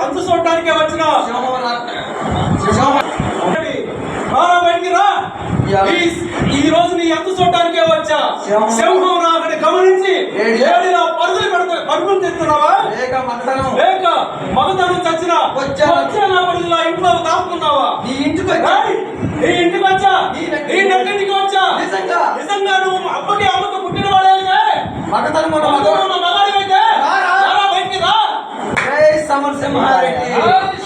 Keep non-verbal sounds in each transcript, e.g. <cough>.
అంతు చూడటానికే వచ్చిన? బయటికి రా. ఈ- రోజు నీ అంతు చూడటానికే వచ్చా? సింహం. అక్కడ గమనించి ఏడి. ఏడిరా పరుగులు పెడతా పరుగులు తెస్తున్నావా లేక లేక మగతనం చచ్చిన? వచ్చా. వచ్చా నా పరుగులు ఇంట్లో దాపుకున్నావా నీ ఇంటికి వచ్చా. నీ ఇంటికి వచ్చా? నీ నెట్టింటికి. నీ వచ్చా? నిజంగా. నిజంగా నువ్వు అప్పకి అమ్మకు పుట్టిన వాడేగా మగతనం ఉన్న మగతనం మగ- ఉన్న మగాడివైతే రా, రా. రారా బయటికి రా జై సమరసింహారెడ్డి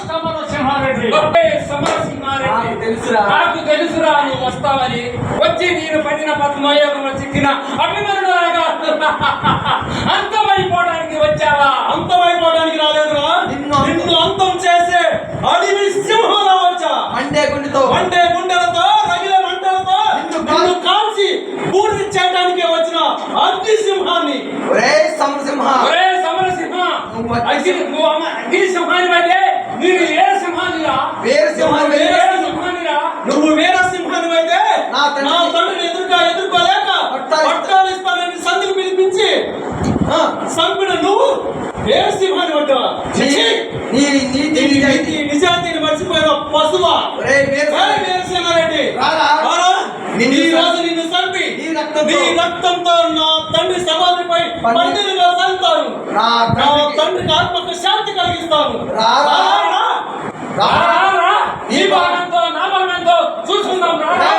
సమరసింహారెడ్డి అబ్బే సమరసింహారెడ్డి నాకు తెలుసురా నాకు తెలుసురా నువ్వు వస్తావని వచ్చి నేను పడిన పద్మయోగంలో చిక్కిన అభిమనులాగా <laughs> అంతమైపోవడానికి వచ్చావా? అంతమైపోవడానికి రాలేదురా. నిన్ను- అంతం చేసే అడవి సింహంలా వచ్చా. మండే గుండెతో. మండే గుండెలతో రగిలే మంటలతో నిన్ను కాల్- నిన్ను కాల్చి బూడిద చేయడానికి వచ్చిన అగ్ని సింహాన్ని. ఒరే సమరసింహ. ఒరే సమరసింహ. నువ్వు అగ్ని నువ్వు అమ్మ అగ్ని సింహాని అయితే నేను ఏ సింహానిరా వేరు సింహాలు నువ్వు ఏ వేరు సింహానిరా నువ్వు వీర సింహాన్ని అయితే నా తండ్రి- నా తండ్రిని ఎదురుగా ఎదుర్కోలేక పట్టాలు- పట్టాలు ఇస్తానని సందుకు పిలిపించి ఆ, సంపిన నువ్వు వీర సింహాన్ని నీ నిజాయితీని మర్చిపోయిన పశువా? వీరసింహారెడ్డి ఈ రోజు నిన్ను చంపి. నీ రక్తంతో. నీ తండ్రి సమాధిపై పంది- పందిరిగా చల్లుతాను. నా తండ్రికి- ఆత్మకు శాంతి కలిగిస్తాను. రారా. రా. రా, రా. నీ బలమెంతో నా బలమెంతో చూసుకుందాం రా, రా.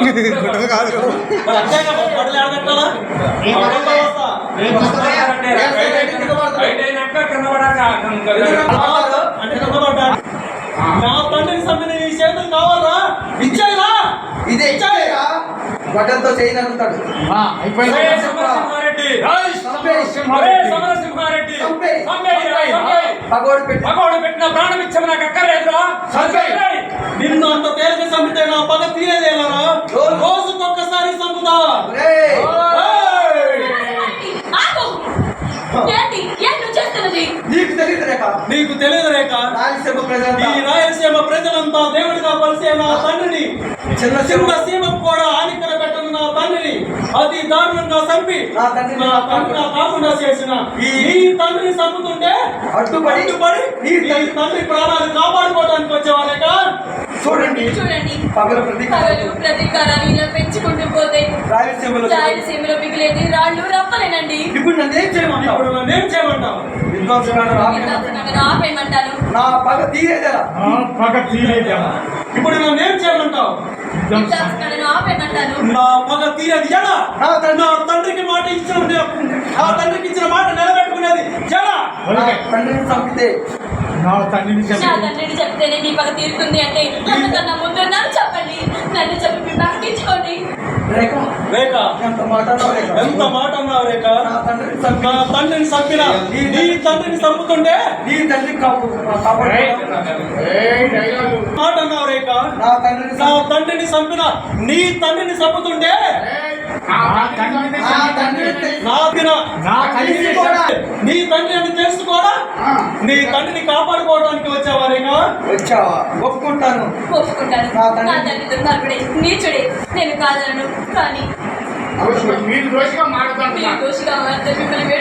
రెడ్డి కింద. నా తండ్రిని చంపిన ఈ చేతులు కావాలా ఇచ్చేయరా ఇదే ఇచ్చాయా గడ్డంతో చేయనంటాడు ఒరే పగోడు పెట్టి మగవాడు పెట్టిన ప్రాణం ఇచ్చం నాకు అక్కర్లేదురా. నిన్ను అంత తేలిక చంపితే నా పగ తీరేదేలరా? రోజుకొక్కసారి చంపుతా. నీకు తెలియదు రేఖ. నీకు తెలియదు రేఖ. రాయలసీమ ఈ ప్రజలంతా రాయలసీమ ప్రజలంతా దేవుడిగా పరిచే నా తండ్రిని. చిన్న చిన్న సీమకు కూడా హానికర నా తండ్రిని అతి దారుణంగా చంపి నా తండ్రిని నా తండ్రి నా కాకుండా చేసిన. ఈ నీ తండ్రిని చంపుతుంటే అడ్డుపడి అడ్డుపడి నీ తండ్రి ప్రాణాలు కాపాడుకోవడానికి వచ్చేవాళ్ళేక చూడండి. చూడండి. పగల ప్రతీకారం. పగలు ప్రతీకారాలు ఇలా పెంచుకుంటూ పోతే రాయలసీమలో రాయలసీమలో మిగిలేది రాళ్ళు రప్పలేనండి. ఇప్పుడు నన్ను ఏం చేయమంటావు? ఇప్పుడు నన్నేం చేయమంటావు? విధ్వంసమైన రామ విధ్వంసనగా ఆపేయమంటాను నా పగ తీరేదేలా? పగ తీరేదేమా ఇప్పుడు నన్నేం చేయమంటావు? నా పగ తీరది ఎలా నా తండ్రి. నా తండ్రికి మాట ఇచ్చిన ఆ తండ్రికి ఇచ్చిన మాట నిలబెట్టుకునేది నా తండ్రిని చంపితే నా తండ్రిని తండ్రిని చెప్తేనే నీ పగ తీరుతుంది అంటే అంతకన్నా ముందు నన్ను చెప్పండి. నన్ను చెప్పి మీ రేఖ రేఖ ఎంత మాట ఎంత మాట అన్నావు రేఖ? నా తండ్రిని తండ్రిని చంపిన నీ తండ్రిని చంపుతుంటే నీ తండ్రి కాపు కాపాడు మాట అన్నావు రేఖ? నా తండ్రిని నా చంపి తండ్రిని చంపిన నీ తండ్రిని చంపుతుంటే నీ తండ్రి అని తెలుసుకోడా నీ తండ్రిని కాపాడుకోవడానికి వచ్చావారేగా వచ్చావా ఒప్పుకుంటాను ఒప్పుకుంటాను నా తండ్రి- దుర్మార్గుడే నీచుడే నేను కాదను కానీ మీరు దోషిగా మాట్లాడుతున్నారు దోషిగా మిమ్మల్ని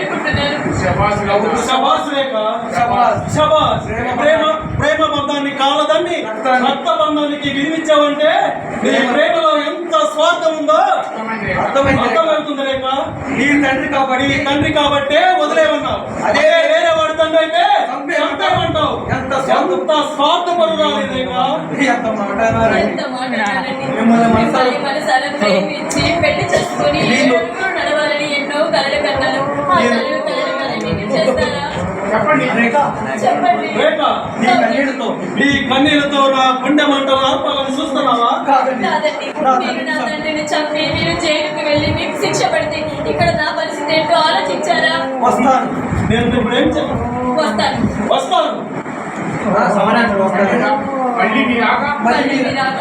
శబాస్ రేఖ శబాస్. శబాస్ ప్రేమ ప్రేమ బంధాన్ని కాలదండి రక్త బంధానికి విధించావంటే నీ ప్రేమలో ఎంత స్వార్థం ఉందో అర్థమైంది. రేఖ. అర్థమవుతుంది రేఖ నీ తండ్రి కాపాడి నీ తండ్రి కాబట్టే వదిలేమన్నావు అదే. అదే వేరే వాడి తండ్రి అయితే ఎంత స్వార్థం. ఎంత స్వార్థపరురాలి రేఖ ఎంత మాట అన్నారండి ఎంత మాట్లాడాలండి మిమ్మల్ని మనసారా- మిమ్మల్ని మనసారా ప్రేమించి పెళ్ళి చేసుకొని నేను- ఏడుగురు నడవాలని ఎన్నో కలలు కన్నాను. ఆ నేను- కలలు కలలు మీరు చేస్తారా? చెప్పండి. రేఖ చెప్పండి. రేఖ నీ కన్నీళ్ళతో నీ కన్నీళ్ళతో నా గుండె మీరు తండ్రిని నా చంపి- తండ్రిని చంపి మీరు జైలుకి వెళ్ళి మీకు శిక్ష పడితే ఇక్కడ నా పరిస్థితి ఏంటో ఆలోచించారా? వస్తాను. నేను ఇప్పుడు ఏం చెప్పను వస్తాను. వస్తాను. నా సమయానికి వస్తాను. మళ్ళీ మీ రాక మరి మళ్ళీ మీరు- మీరు రాక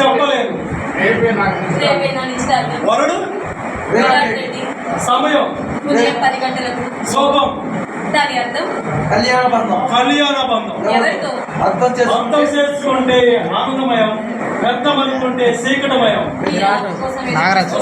చెప్పలేను రేపే నాకు రేపే నా నిశ్చితార్థం వరుడు? సమయం. ఉదయం పది గంటలకు. శోభం. దాని అర్థం? కళ్యాణ బంధం. కళ్యాణ బంధం. ఎవరితో? అర్థం చేసుకుంటే ఆనందమయం. కోసం ఎదురు నాగరాజు.